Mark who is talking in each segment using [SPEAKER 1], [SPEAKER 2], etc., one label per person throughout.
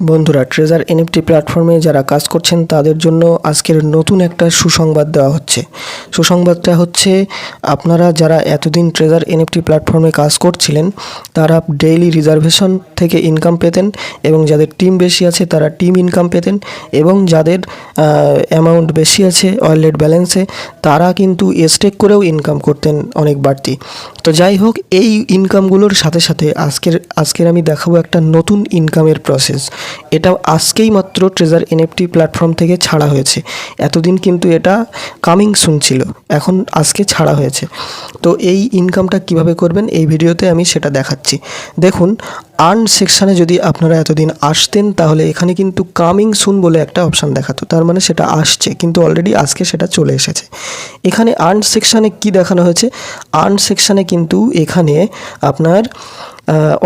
[SPEAKER 1] বন্ধুরা treasure NFT প্ল্যাটফর্মে যারা কাজ করছেন, তাদের জন্য আজকের নতুন একটা সুসংবাদ দেওয়া হচ্ছে। সুসংবাদটা হচ্ছে, আপনারা যারা এতদিন ট্রেজার এনএফটি প্ল্যাটফর্মে কাজ করছিলেন, তারা ডেইলি রিজার্ভেশন থেকে ইনকাম পেতেন এবং যাদের টিম বেশি আছে, তারা টিম ইনকাম পেতেন এবং যাদের অ্যামাউন্ট বেশি আছে ওয়ালেট ব্যালেন্সে তারা কিন্তু স্টেক করেও ইনকাম করতেন অনেক বাড়তি। তো যাই হোক, এই ইনকামগুলোর সাথে সাথে আজকের আজকের আমি দেখাবো একটা নতুন ইনকামের প্রসেস এটা আজকেই মাত্র ট্রেজার এনএফটি প্ল্যাটফর্ম থেকে ছাড়া হয়েছে। এতদিন কিন্তু এটা কামিং শুনছিল এখন আজকে ছাড়া হয়েছে। তো এই ইনকামটা কীভাবে করবেন, এই ভিডিওতে আমি সেটা দেখাচ্ছি। দেখুন আর্ন সেকশানে যদি আপনারা এতদিন আসতেন, তাহলে এখানে কিন্তু কামিং সুন বলে একটা অপশান দেখাতো। তার মানে সেটা আসছে, কিন্তু অলরেডি আজকে সেটা চলে এসেছে। এখানে আর্ন সেকশানে কি দেখানো হয়েছে? আর্ন সেকশানে কিন্তু এখানে আপনার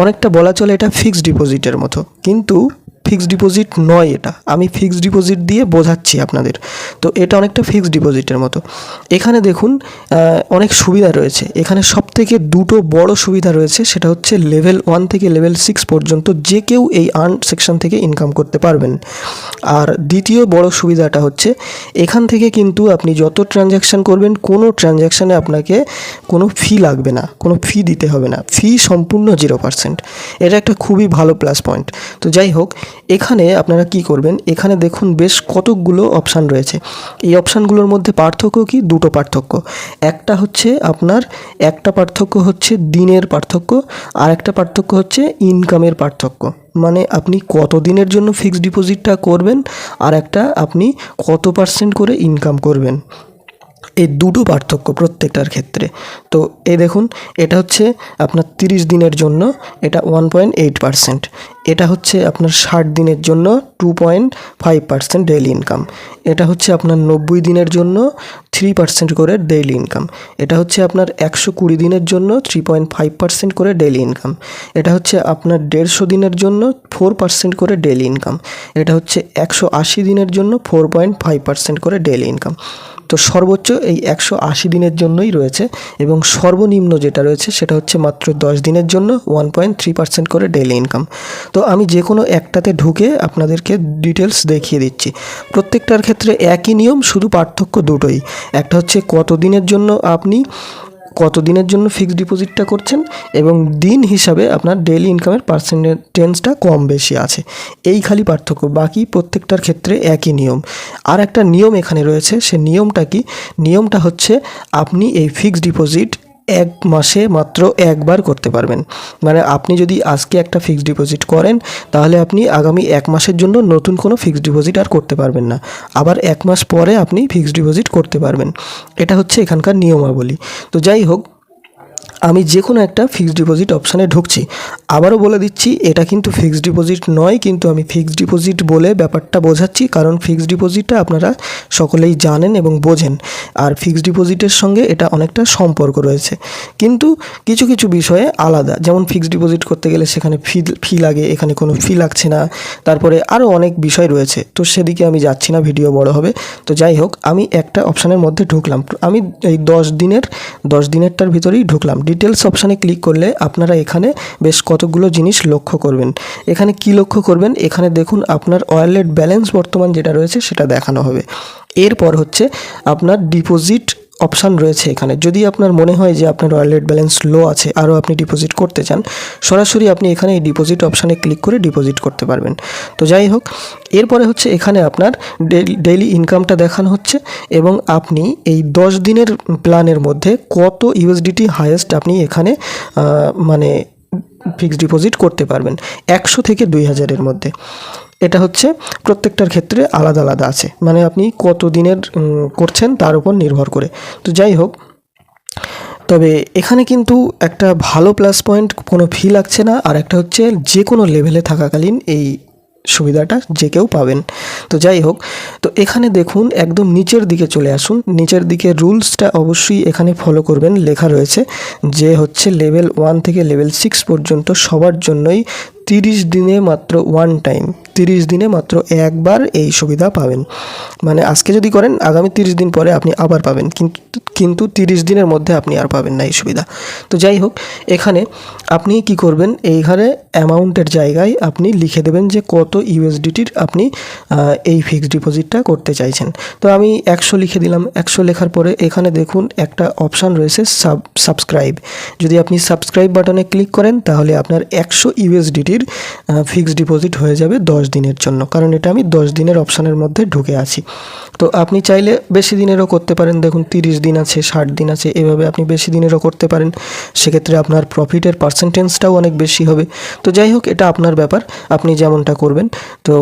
[SPEAKER 1] অনেকটা বলা চলে এটা ফিক্সড ডিপোজিটের মতো। কিন্তু ফিক্সড ডিপোজিট নয় এটা। আমি ফিক্সড ডিপোজিট দিয়ে বোঝাচ্ছি আপনাদের। তো এটা অনেকটা ফিক্সড ডিপোজিটের মতো। এখানে দেখুন অনেক সুবিধা রয়েছে। এখানে সব থেকে দুটো বড় সুবিধা রয়েছে, সেটা হচ্ছে লেভেল ওয়ান থেকে লেভেল সিক্স পর্যন্ত যে কেউ এই আর্ন সেকশন থেকে ইনকাম করতে পারবেন। আর দ্বিতীয় বড় সুবিধাটা হচ্ছে, এখান থেকে কিন্তু আপনি যত ট্রানজ্যাকশান করবেন, কোনো ট্রানজ্যাকশানে আপনাকে কোনো ফি লাগবে না, কোনো ফি দিতে হবে না। ফি সম্পূর্ণ জিরো পার্সেন্ট এটা একটা খুবই ভালো প্লাস পয়েন্ট তো যাই হোক এখানে আপনারা কি করবেন? এখানে দেখুন বেশ কতকগুলো অপশান রয়েছে। এই অপশানগুলোর মধ্যে পার্থক্য কি? দুটো পার্থক্য। একটা হচ্ছে আপনার, একটা পার্থক্য হচ্ছে দিনের পার্থক্য, আর একটা পার্থক্য হচ্ছে ইনকামের পার্থক্য। মানে আপনি কত দিনের জন্য ফিক্সড ডিপোজিটটা করবেন, আর একটা আপনি কত পার্সেন্ট করে ইনকাম করবেন। এই দুটো পার্থক্য প্রত্যেকটার ক্ষেত্রে। তো এই দেখুন, এটা হচ্ছে আপনার তিরিশ দিনের জন্য, এটা ওয়ান পয়েন্ট এইট পার্সেন্ট এটা হচ্ছে আপনার ষাট দিনের জন্য two point five percent daily income এটা হচ্ছে আপনার নব্বই দিনের জন্য থ্রি পার্সেন্ট করে ডেইলি ইনকাম এটা হচ্ছে আপনার একশো কুড়ি দিনের জন্য থ্রি পয়েন্ট ফাইভ পার্সেন্ট করে ডেইলি ইনকাম এটা হচ্ছে আপনার দেড়শো দিনের জন্য ফোর পার্সেন্ট করে ডেলি ইনকাম এটা হচ্ছে একশো আশি দিনের জন্য ফোর পয়েন্ট ফাইভ পার্সেন্ট করে ডেইলি ইনকাম তো সর্বোচ্চ এই একশো আশি দিনের জন্যই রয়েছে এবং সর্বনিম্ন যেটা রয়েছে সেটা হচ্ছে মাত্র দশ দিনের জন্য ওয়ান পয়েন্ট থ্রি পার্সেন্ট করে ডেলি ইনকাম তো আমি যে কোনো একটাতে ঢুকে আপনাদেরকে ডিটেলস দেখিয়ে দিচ্ছি। প্রত্যেকটার ক্ষেত্রে একই নিয়ম, শুধু পার্থক্য দুটোই। একটা হচ্ছে কত দিনের জন্য আপনি কত দিনের জন্য ফিক্সড ডিপোজিটটা করছেন এবং দিন হিসাবে আপনার ডেইলি ইনকামের পার্সেন্টেজটা কম বেশি আছে। এই খালি পার্থক্য, বাকি প্রত্যেকটার ক্ষেত্রে একই নিয়ম। আর একটা নিয়ম এখানে রয়েছে, সে নিয়মটা কি? নিয়মটা হচ্ছে আপনি এই ফিক্সড ডিপোজিট এক মাসে মাত্র একবার করতে পারবেন। মানে আপনি যদি আজকে একটা ফিক্সড ডিপোজিট করেন, তাহলে আপনি আগামী এক মাসের জন্য নতুন কোনো ফিক্সড ডিপোজিট আর করতে পারবেন না। আবার এক মাস পরে আপনি ফিক্সড ডিপোজিট করতে পারবেন। এটা হচ্ছে এখানকার নিয়মাবলী। তো যাই হোক আমি যে কোনো একটা ফিক্সড ডিপোজিট অপশানে ঢুকছি। আবারও বলে দিচ্ছি, এটা কিন্তু ফিক্সড ডিপোজিট নয়, কিন্তু আমি ফিক্সড ডিপোজিট বলে ব্যাপারটা বোঝাচ্ছি, কারণ ফিক্সড ডিপোজিটটা আপনারা সকলেই জানেন এবং বোঝেন। আর ফিক্সড ডিপোজিটের সঙ্গে এটা অনেকটা সম্পর্ক রয়েছে। কিন্তু কিছু কিছু বিষয়ে আলাদা। যেমন ফিক্সড ডিপোজিট করতে গেলে সেখানে ফি ফি লাগে, এখানে কোনো ফি লাগছে না। তারপরে আরও অনেক বিষয় রয়েছে। তো সেদিকে আমি যাচ্ছি না, ভিডিও বড় হবে। তো যাই হোক, আমি একটা অপশানের মধ্যে ঢুকলাম। আমি এই দশ দিনের, দশ দিনেরটার ভিতরেই ঢুকলাম। ডিটেলস অপশানে ক্লিক করলে আপনারা এখানে বেশ কতগুলো জিনিস লক্ষ্য করবেন। এখানে কি লক্ষ্য করবেন? এখানে দেখুন আপনার ওয়ালেট ব্যালেন্স বর্তমান যেটা রয়েছে সেটা দেখানো হবে। এরপর হচ্ছে আপনার ডিপোজিট অপশান রয়েছে এখানে। যদি আপনার মনে হয় যে আপনার ওয়ালেট ব্যালেন্স লো আছে, আরও আপনি ডিপোজিট করতে চান, সরাসরি আপনি এখানে এই ডিপোজিট অপশানে ক্লিক করে ডিপোজিট করতে পারবেন। তো যাই হোক, এরপরে হচ্ছে এখানে আপনার ডেইলি ইনকামটা দেখানো হচ্ছে এবং আপনি এই দশ দিনের প্ল্যানের মধ্যে কত ইউএসডিটি হায়েস্ট আপনি এখানে মানে ফিক্সড ডিপোজিট করতে পারবেন একশো থেকে দুই হাজারের মধ্যে। এটা হচ্ছে প্রত্যেকটার ক্ষেত্রে আলাদা আলাদা আছে। মানে আপনি কত দিনের করছেন তার উপর নির্ভর করে। তো যাই হোক, তবে এখানে কিন্তু একটা ভালো প্লাস পয়েন্ট কোনো ফি লাগছে না। আর একটা হচ্ছে যে কোনো লেভেলে থাকাকালীন এই সুবিধাটা যে কেউ পাবেন। তো যাই হোক, তো এখানে দেখুন, একদম নিচের দিকে চলে আসুন। নিচের দিকে রুলসটা অবশ্যই এখানে ফলো করবেন। লেখা রয়েছে যে হচ্ছে লেভেল ওয়ান থেকে লেভেল সিক্স পর্যন্ত সবার জন্যই তিরিশ দিনে মাত্র ওয়ান টাইম তিরিশ দিনে মাত্র একবার এই সুবিধা পাবেন। মানে আজকে যদি করেন, আগামী তিরিশ দিন পরে আপনি আবার পাবেন। কিন্তু কিন্তু তিরিশ দিনের মধ্যে আপনি আর পাবেন না এই সুবিধা। তো যাই হোক, এখানে আপনি কি করবেন, এইখানে অ্যামাউন্টের জায়গায় আপনি লিখে দেবেন যে কত ইউএসডিটির আপনি এই ফিক্সড ডিপোজিটটা করতে চাইছেন। তো আমি একশো লিখে দিলাম। একশো লেখার পরে এখানে দেখুন একটা অপশান রয়েছে সাব, সাবস্ক্রাইব। যদি আপনি সাবস্ক্রাইব বাটনে ক্লিক করেন, তাহলে আপনার একশো ইউএসডিটির ফিক্সড ডিপোজিট হয়ে যাবে দশ দিনের জন্য, কারণ এটা আমি দশ দিনের অপশানের মধ্যে ঢুকে আছি। তো আপনি চাইলে বেশি দিনেরও করতে পারেন, দেখুন তিরিশ দিন আছে, ষাট দিন আছে, এভাবে আপনি বেশি দিনেরও করতে পারেন। সেক্ষেত্রে আপনার প্রফিটের পার্সেন্টেজটাও অনেক বেশি হবে। তো যাই হোক, এটা আপনার ব্যাপার, আপনি যেমনটা করবেন। তো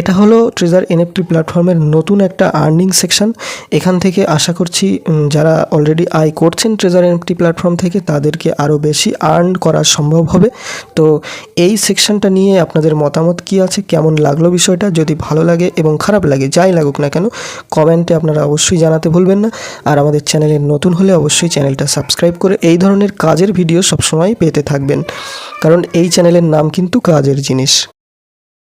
[SPEAKER 1] এটা হলো ট্রেজার এনএফটি প্ল্যাটফর্মের নতুন একটা আর্নিং সেকশন এখান থেকে আশা করছি যারা অলরেডি আয় করছেন ট্রেজার এনএফটি প্ল্যাটফর্ম থেকে, তাদেরকে আরও বেশি আর্ন করা সম্ভব হবে। তো এই সেকশনটা নিয়ে আপনাদের মতামত কি আছে? কেমন লাগল বিষয়টা, যদি ভালো লাগে এবং খারাপ লাগে, যাই লাগুক না কেন, কমেন্টে আপনারা অবশ্যই জানাতে ভুলবেন না। আর আমাদের চ্যানেলে নতুন হলে অবশ্যই চ্যানেলটা সাবস্ক্রাইব করে এই ধরনের কাজের ভিডিও সবসময় পেতে থাকবেন। কারণ এই চ্যানেলের নাম কিন্তু কাজের জিনিস।